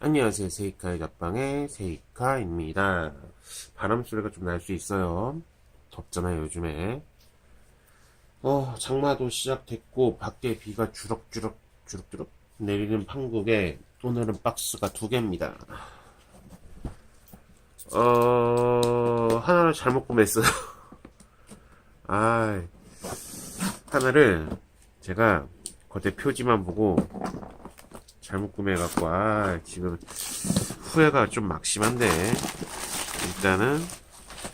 안녕하세요. 세이카의 잡방의 세이카입니다. 바람 소리가 좀 날 수 있어요. 덥잖아요, 요즘에. 어, 장마도 시작됐고, 밖에 비가 주럭주럭, 주럭주럭 내리는 판국에 오늘은 박스가 두 개입니다. 어, 하나를 잘못 구매했어요. 아, 하나를 제가 겉에 표지만 보고 잘못 구매해갖고 아 지금 후회가 좀 막심한데 일단은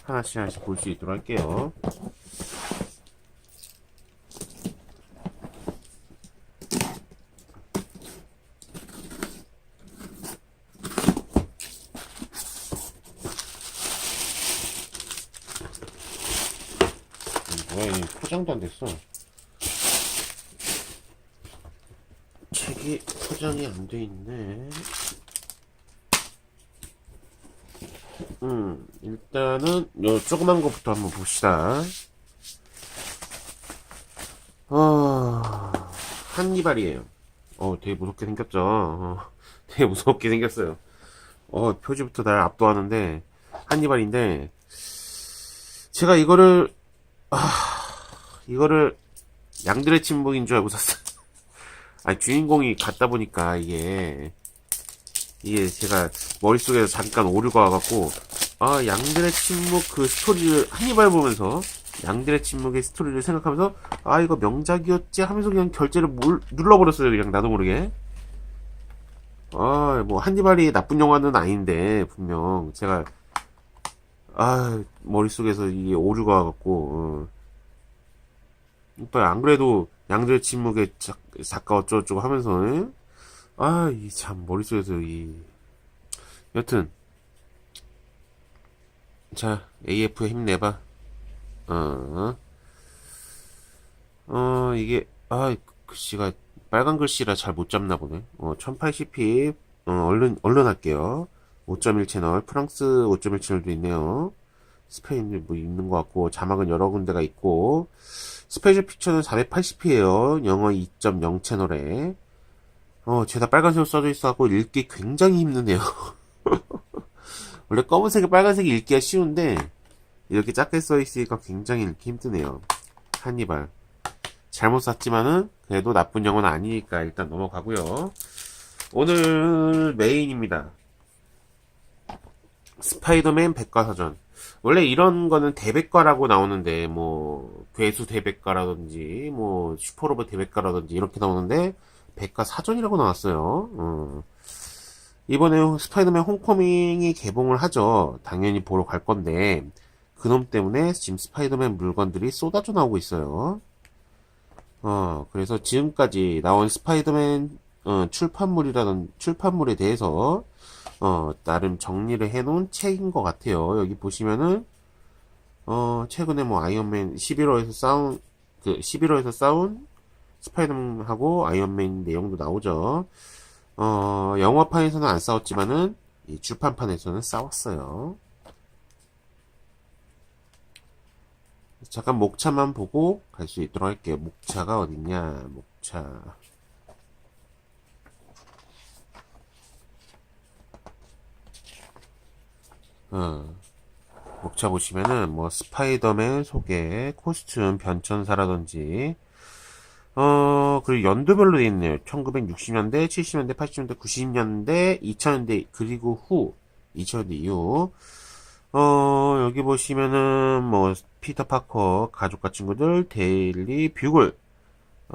하나씩 하나씩 볼 수 있도록 할게요. 음, 뭐야 이 포장도 안 됐어 책이 포장이 안 돼 있네. 음, 일단은 요 조그만 거부터 한번 봅시다. 어, 한니발이에요. 어, 되게 무섭게 생겼죠. 어, 되게 무섭게 생겼어요. 어, 표지부터 날 압도하는데 한니발인데 제가 이거를 아, 이거를 양들의 침묵인 줄 알고 샀어요. 아니 주인공이 갔다 보니까 이게 이게 제가 머릿속에서 잠깐 오류가 와갖고 아 양들의 침묵 그 스토리를 한입알 보면서 양들의 침묵의 스토리를 생각하면서 아 이거 명작이었지 하면서 그냥 결제를 물, 눌러버렸어요 그냥 나도 모르게 아 뭐 한니발이 나쁜 영화는 아닌데 분명 제가 아 머릿속에서 이게 오류가 와갖고 어. 또안 그래도 양들의 침묵의 작, 작가 어쩌고저쩌고 하면서 에? 아, 이 참 머릿속에서 이. 여튼. 자 AF 힘내봐. 어, 어 이게 아 글씨가 빨간 글씨라 잘 못 잡나 보네. 어 1080p 어, 얼른 얼른 할게요. 5.1 채널 프랑스 5.1 채널도 있네요. 스페인 뭐 있는 것 같고 자막은 여러 군데가 있고 스페셜 피처는 480p예요. 영어 2.0 채널에. 어, 죄다 빨간색으로 써져 있어갖고 읽기 굉장히 힘드네요. 원래 검은색에 빨간색이 읽기가 쉬운데 이렇게 작게 써 있으니까 굉장히 읽기 힘드네요. 한니발. 잘못 샀지만은 그래도 나쁜 영어는 아니니까 일단 넘어가고요. 오늘 메인입니다. 스파이더맨 백과사전. 원래 이런 거는 대백과라고 나오는데 뭐 괴수 대백과라든지 뭐 슈퍼로봇 대백과라든지 이렇게 나오는데 백과 사전이라고 나왔어요. 어. 이번에 스파이더맨 홈커밍이 개봉을 하죠. 당연히 보러 갈 건데 그놈 때문에 지금 스파이더맨 물건들이 쏟아져 나오고 있어요. 어, 그래서 지금까지 나온 스파이더맨 어, 출판물이라는 출판물에 대해서 어, 나름 정리를 해놓은 책인 것 같아요. 여기 보시면은, 어, 최근에 뭐 아이언맨 11호에서 싸운, 그 11호에서 싸운 스파이더맨하고 아이언맨 내용도 나오죠. 어, 영화판에서는 안 싸웠지만은, 이 주판판에서는 싸웠어요. 잠깐 목차만 보고 갈 수 있도록 할게요. 목차가 어딨냐, 목차. 어, 목차 보시면은 뭐 스파이더맨 소개, 코스튬 변천사라든지 어 그리고 연도별로 돼 있네요. 1960년대, 70년대, 80년대, 90년대, 2000년대 그리고 후 2000년대 이후 어 여기 보시면은 뭐 피터 파커 가족과 친구들 데일리 뷰글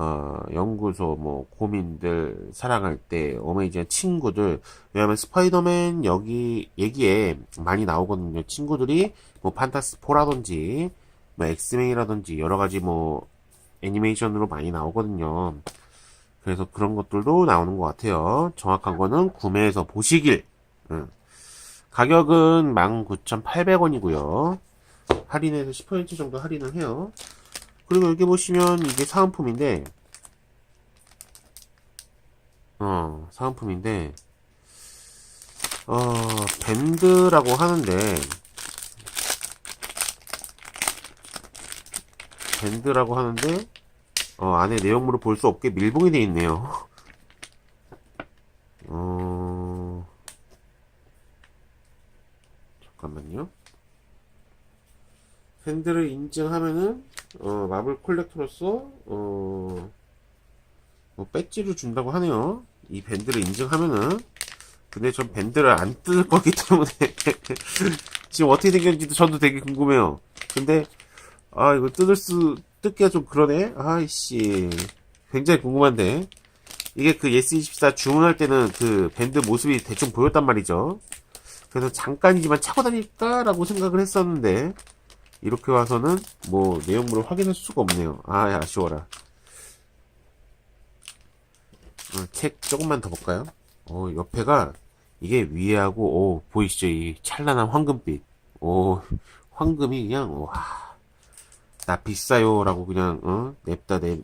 어, 연구소, 뭐, 고민들, 사랑할 때, 어메이징한 친구들. 왜냐면 스파이더맨 여기, 얘기에 많이 나오거든요. 친구들이, 뭐, 판타스4라든지, 뭐, 엑스맨이라든지, 여러 가지 뭐, 애니메이션으로 많이 나오거든요. 그래서 그런 것들도 나오는 것 같아요. 정확한 거는 구매해서 보시길. 응. 가격은 19,800원이고요. 할인해서 10% 정도 할인을 해요. 그리고 여기 보시면 이게 사은품인데, 어, 사은품인데, 어, 밴드라고 하는데, 밴드라고 하는데, 어, 안에 내용물을 볼 수 없게 밀봉이 되어 있네요. 어, 잠깐만요. 밴드를 인증하면은 어, 마블 콜렉터로서 어, 뭐 배지를 준다고 하네요. 이 밴드를 인증하면은 근데 전 밴드를 안 뜯을 거기 때문에 지금 어떻게 생겼는지도 저도 되게 궁금해요. 근데 아 이거 뜯을 수 뜯기가 좀 그러네. 아이씨 굉장히 궁금한데 이게 그 예스24 주문할 때는 그 밴드 모습이 대충 보였단 말이죠. 그래서 잠깐이지만 차고 다닐까라고 생각을 했었는데 이렇게 와서는 뭐 내용물을 확인할 수가 없네요. 아 아쉬워라. 어, 책 조금만 더 볼까요? 어, 옆에가 이게 위에하고 오 보이시죠? 이 찬란한 황금빛. 오 황금이 그냥 와. 나 비싸요라고 그냥 어? 냅다 내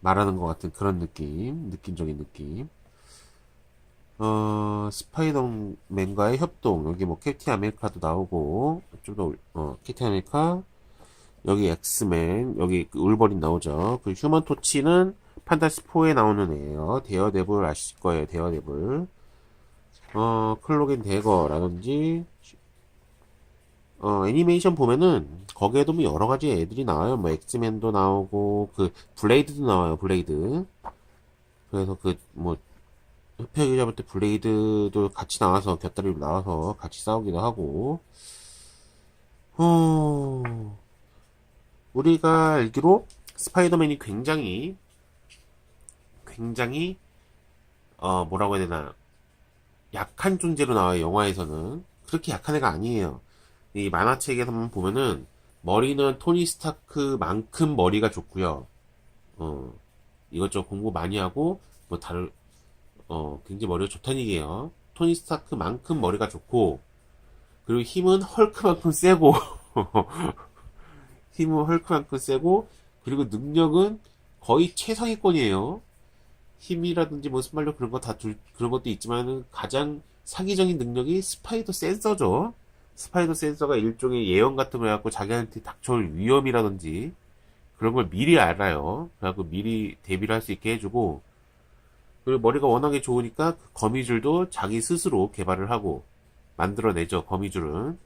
말하는 것 같은 그런 느낌, 느낌적인 느낌. 어, 스파이더맨과의 협동, 여기 뭐 캡틴 아메리카도 나오고, 좀 더, 어, 캡틴 아메리카, 여기 엑스맨, 여기 그 울버린 나오죠. 그 휴먼 토치는 판타스 4에 나오는 애예요. 데어데블 아실 거예요, 데어데블. 어, 클로겐 대거라든지, 어, 애니메이션 보면은, 거기에도 뭐 여러 가지 애들이 나와요. 뭐, 엑스맨도 나오고, 그, 블레이드도 나와요, 블레이드. 그래서 그, 뭐, 흡혈귀 잡을 때 블레이드도 같이 나와서, 곁다리로 나와서 같이 싸우기도 하고, 어, 우리가 알기로, 스파이더맨이 굉장히, 굉장히, 어, 뭐라고 해야 되나, 약한 존재로 나와요, 영화에서는. 그렇게 약한 애가 아니에요. 이 만화책에서만 보면은 머리는 토니 스타크만큼 머리가 좋고요. 어, 이것저것 공부 많이 하고 뭐 다른 어, 굉장히 머리가 좋다는 얘기예요. 토니 스타크만큼 머리가 좋고 그리고 힘은 헐크만큼 세고 힘은 헐크만큼 세고 그리고 능력은 거의 최상위권이에요. 힘이라든지 뭐 순발력 그런 거 다 그런 것도 있지만은 가장 사기적인 능력이 스파이더 센서죠. 스파이더 센서가 일종의 예언 같은 거 해갖고 자기한테 닥쳐올 위험이라든지 그런 걸 미리 알아요. 그래갖고 미리 대비를 할 수 있게 해주고 그리고 머리가 워낙에 좋으니까 그 거미줄도 자기 스스로 개발을 하고 만들어내죠. 거미줄은.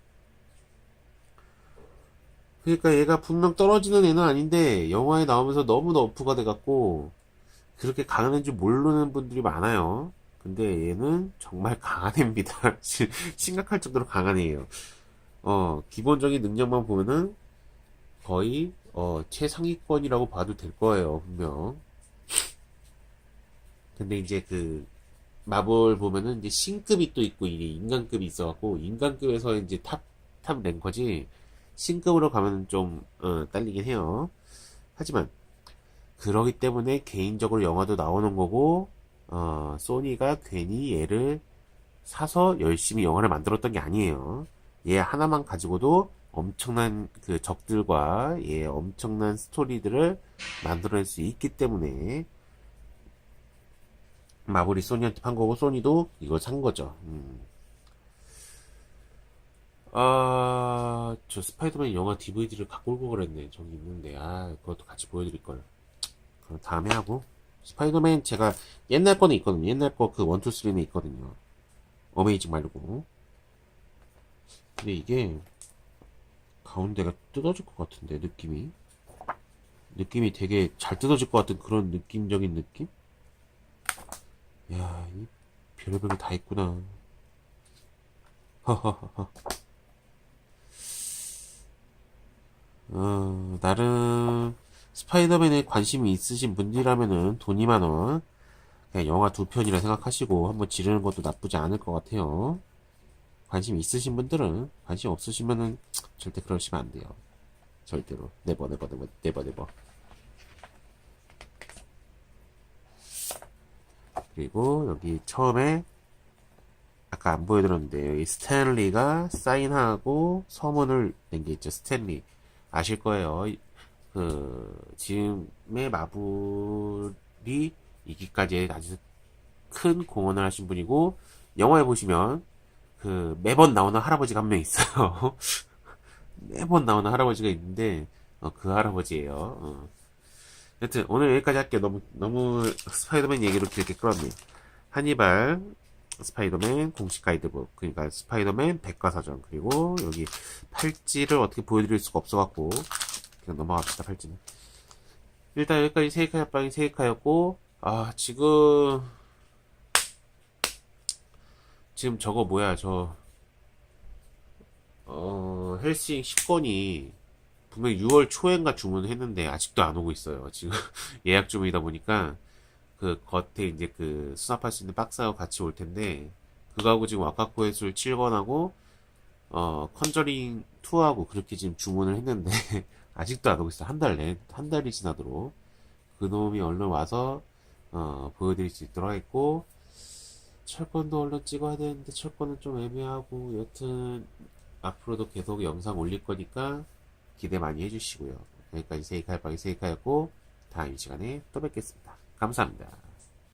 그러니까 얘가 분명 떨어지는 애는 아닌데 영화에 나오면서 너무 너프가 돼갖고 그렇게 강한 애인 줄 모르는 분들이 많아요. 근데 얘는 정말 강한 애입니다. 심각할 정도로 강한 애예요. 어, 기본적인 능력만 보면은 거의 어, 최상위권이라고 봐도 될 거예요, 분명. 근데 이제 그 마블 보면은 이제 신급이 또 있고 이게 인간급이 있어갖고 인간급에서 이제 탑, 탑 랭커지 신급으로 가면 좀 어, 딸리긴 해요. 하지만 그러기 때문에 개인적으로 영화도 나오는 거고 어, 소니가 괜히 얘를 사서 열심히 영화를 만들었던 게 아니에요. 얘 하나만 가지고도 엄청난 그 적들과 얘 엄청난 스토리들을 만들어낼 수 있기 때문에 마블이 소니한테 판 거고 소니도 이걸 산 거죠. 음. 아, 저 스파이더맨 영화 DVD를 갖고 올걸 그랬네. 저기 있는데. 아, 그것도 같이 보여드릴 걸. 그럼 다음에 하고. 스파이더맨 제가 옛날 거는 있거든요. 옛날 거 그 원투 쓰리는 있거든요. 어메이징 말고. 근데 이게 가운데가 뜯어질 것 같은데 느낌이 느낌이 되게 잘 뜯어질 것 같은 그런 느낌적인 느낌? 야, 이 별의별 게 다 있구나. 허허허허. 어, 나름 스파이더맨에 관심이 있으신 분들이라면은 돈 2만원 그냥 영화 두 편이라 생각하시고 한번 지르는 것도 나쁘지 않을 것 같아요. 관심 있으신 분들은 관심 없으시면은 절대 그러시면 안 돼요. 절대로 네버 네버 네버 네버 네버. 그리고 여기 처음에 아까 안 보여드렸는데 여기 스탠리가 사인하고 서문을 낸 게 있죠. 스탠리 아실 거예요. 그 지금의 마블이 이기까지 아주 큰 공헌을 하신 분이고 영화에 보시면 그 매번 나오는 할아버지가 한 명 있어요. 매번 나오는 할아버지가 있는데 어, 그 할아버지예요. 어. 여튼 오늘 여기까지 할게요. 너무 너무 스파이더맨 얘기로 길게 끌었네. 하니발 스파이더맨 공식 가이드북 그러니까 스파이더맨 백과사전 그리고 여기 팔찌를 어떻게 보여드릴 수가 없어갖고 그냥 넘어갑시다 팔찌는 일단 여기까지 세이카 협방이 세이카였고 아 지금 지금 저거 뭐야 저 어, 헬싱 10권이 분명히 6월 초엔가 주문을 했는데 아직도 안 오고 있어요. 지금 예약 주문이다 보니까 그 겉에 이제 그 수납할 수 있는 박스하고 같이 올 텐데 그거하고 지금 와카코 해술 7권하고 어 컨저링 2하고 그렇게 지금 주문을 했는데 아직도 안 오고 있어. 한 달 내, 한 달이 지나도록 그 놈이 얼른 와서 어 보여드릴 수 있도록 하겠고 철권도 얼른 찍어야 되는데 철권은 좀 애매하고 여튼 앞으로도 계속 영상 올릴 거니까 기대 많이 해주시고요. 여기까지 세이카 할방이 세이카였고 다음 이 시간에 또 뵙겠습니다. 감사합니다.